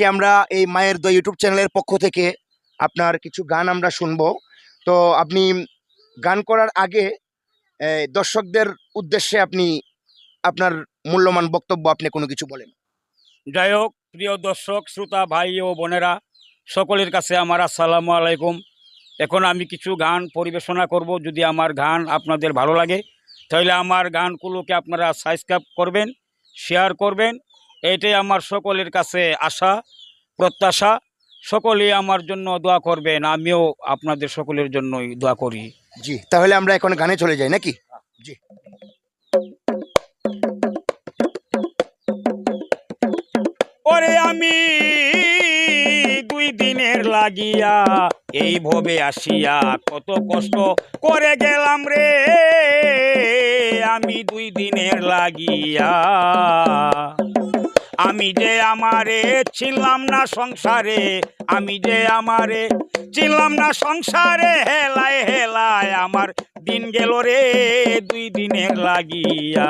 আজকে আমরা এই মায়ের দই ইউটিউব চ্যানেলের পক্ষ থেকে আপনার কিছু গান আমরা শুনব। তো আপনি গান করার আগে দর্শকদের উদ্দেশ্যে আপনি আপনার মূল্যবান বক্তব্য আপনি কোনো কিছু বলেন। যাই হোক, প্রিয় দর্শক, শ্রোতা, ভাই ও বোনেরা, সকলের কাছে আমার আসসালামু আলাইকুম। এখন আমি কিছু গান পরিবেশনা করব। যদি আমার গান আপনাদের ভালো লাগে, তাহলে আমার গানগুলোকে আপনারা সাবস্ক্রাইব করবেন, শেয়ার করবেন এটাই আমার সকলের কাছে আশা প্রত্যাশা। সকলেই আমার জন্য দোয়া করবেন আমিও আপনাদের সকলের জন্যই দোয়া করি। জি তাহলে আমরা এখন গানে চলে যাই নাকি? জি। ওরে আমি দুই দিনের লাগিয়া এই ভবে আসিয়া কত কষ্ট করে গেলাম রে। আমি দুই দিনের লাগিয়া আমি যে আমারে ছিলাম না সংসারে, আমি যে আমারে ছিলাম না সংসারে, হেলায় হেলায় আমার দিন গেল রে, দুই দিনের লাগিয়া।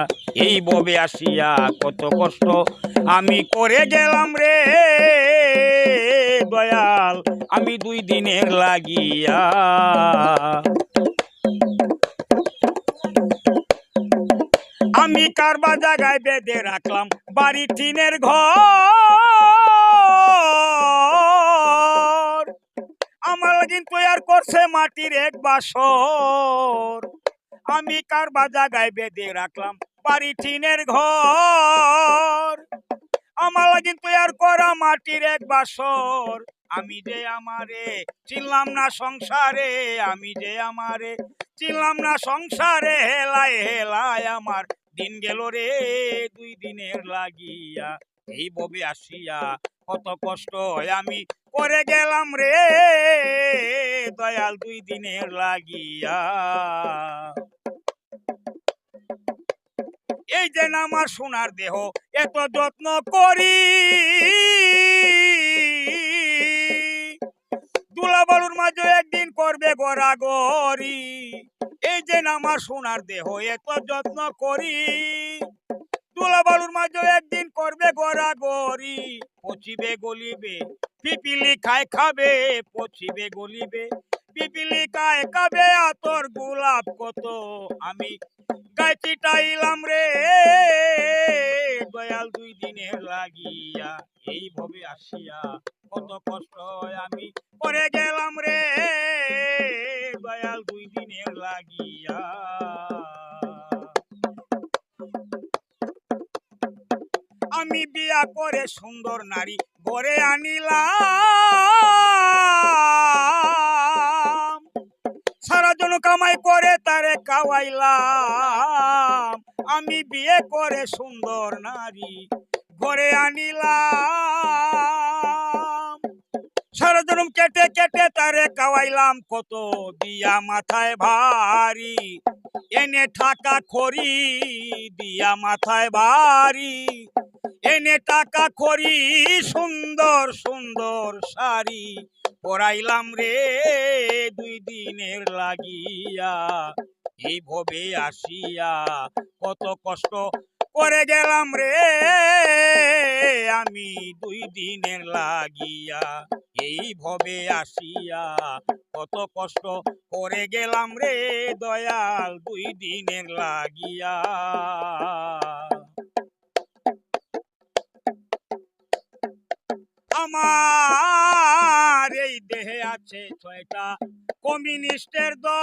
এই ববে আসিয়া কত কষ্ট আমি করে গেলাম রে, দয়াল, আমি দুই দিনের লাগিয়া। আমি কারবা জায়গায় বেঁধে রাখলাম বাড়ি টিনের ঘর। আমার লাগিন তৈয়ার করছে মাটির এক বাসর। আমি কারবা জায়গায় বেঁধে রাখলাম বাড়ি টিনের ঘর। আমার লাগিন তৈয়ার করা মাটির এক বাসর। আমি যে আমারে চিনলাম না সংসারে, আমি যে আমারে চিনলাম না সংসারে, হেলায় হেলায় আমার দিন গেল রে দুই দিনের লাগিয়া। এই ববে আসিয়া কত কষ্ট আমি করে গেলাম রে, দয়াল দুই দিনের লাগিয়া। এই যে আমার সোনার দেহ, এত যত্ন করি। সোনার দেহ এত যত্ন করি। দুলা বালুর মাঝে একদিন করবে গড়া গরি পচিবে গলিবে পিপিলি খায় খাবে, পচিবে গলিবে পিপিলি খায় খাবে আতর গোলাপ কত। আমি গাইছি টাইলাম রে, দয়াল দুই দিনে লাগিয়া, এই ভবে আসিয়া, কত কষ্ট আমি করে গেলাম রে। বিয়া করে সুন্দর নারী গড়ে আনিলাম। সারা জন কামাই করে তারে কাওয়াইলাম আমি বিয়ে করে সুন্দর নারী ঘরে আনিলাম। সারা জনম কেটে কেটে তারে কাওয়াইলাম কত দিয়া মাথায় ভারী, এনে ঠাকা খড়ি দিয়া মাথায় ভারী। এনে টাকা খড়ি সুন্দর সুন্দর শাড়ি পরাইলাম রে দুই দিনের লাগিয়া। এই ভবে আসিয়া কত কষ্ট করে গেলাম রে, আমি দুই দিনের লাগিয়া। এই ভবে আসিয়া কত কষ্ট করে গেলাম রে, দয়াল দুই দিনের লাগিয়া। আমার এই দেহে আছে ছয়টা কমিউনিস্টের দল।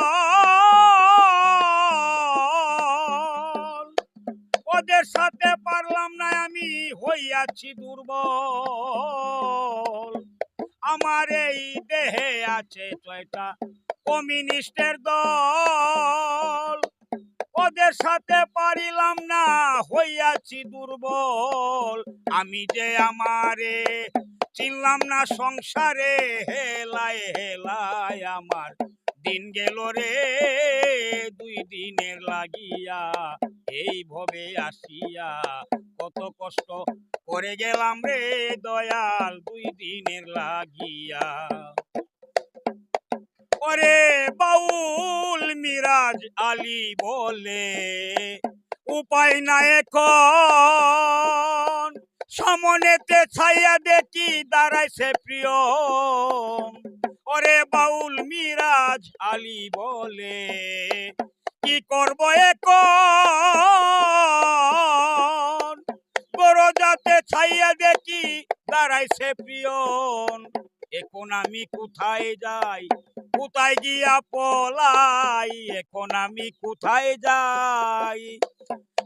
ওদের সাথে পারলাম না আমি, হইয়াছি দুর্বল। আমার এই দেহে আছে ছয়টা কমিউনিস্টের দল। ওদের সাথে পারিলাম না, হইয়াছি দুর্বল। আমি যে আমারে চিনলাম না সংসারে হেলায় হেলায় আমার। দিন গেল রে, দুই দিনের লাগিয়া, এই ভবে আসিয়া। কত কষ্ট করে গেলাম রে দয়াল, দুই দিনের লাগিয়া। ওরে বাউল মিরাজ আলী বলে, উপায় না এখন। সামনেতে ছাইয়া দেখি দাঁড়াইছে প্রিয়। ওরে বাউল মিরাজ আলী বলে, কি করব এক যাতে ছাইয়া দেখি দাঁড়াইছে প্রিয়ন এখন আমি কোথায় যাই? কোথায় গিয়া পলাই? এখন আমি কোথায় যাই?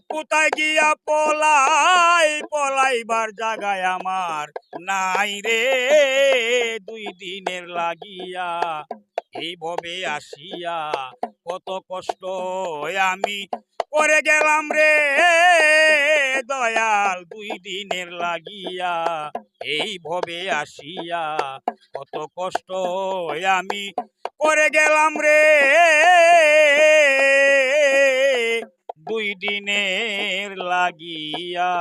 কোথায় গিয়া পলাই? পলাইবার জায়গায় আমার নাই রে। দুই দিনের লাগিয়া এই ভবে আসিয়া কত কষ্ট আমি করে গেলাম রে। দয়াল দুই দিনের লাগিয়া, এই ভবে আসিয়া, কত কষ্ট আমি করে গেলাম রে। দুই দিনের লাগিয়া।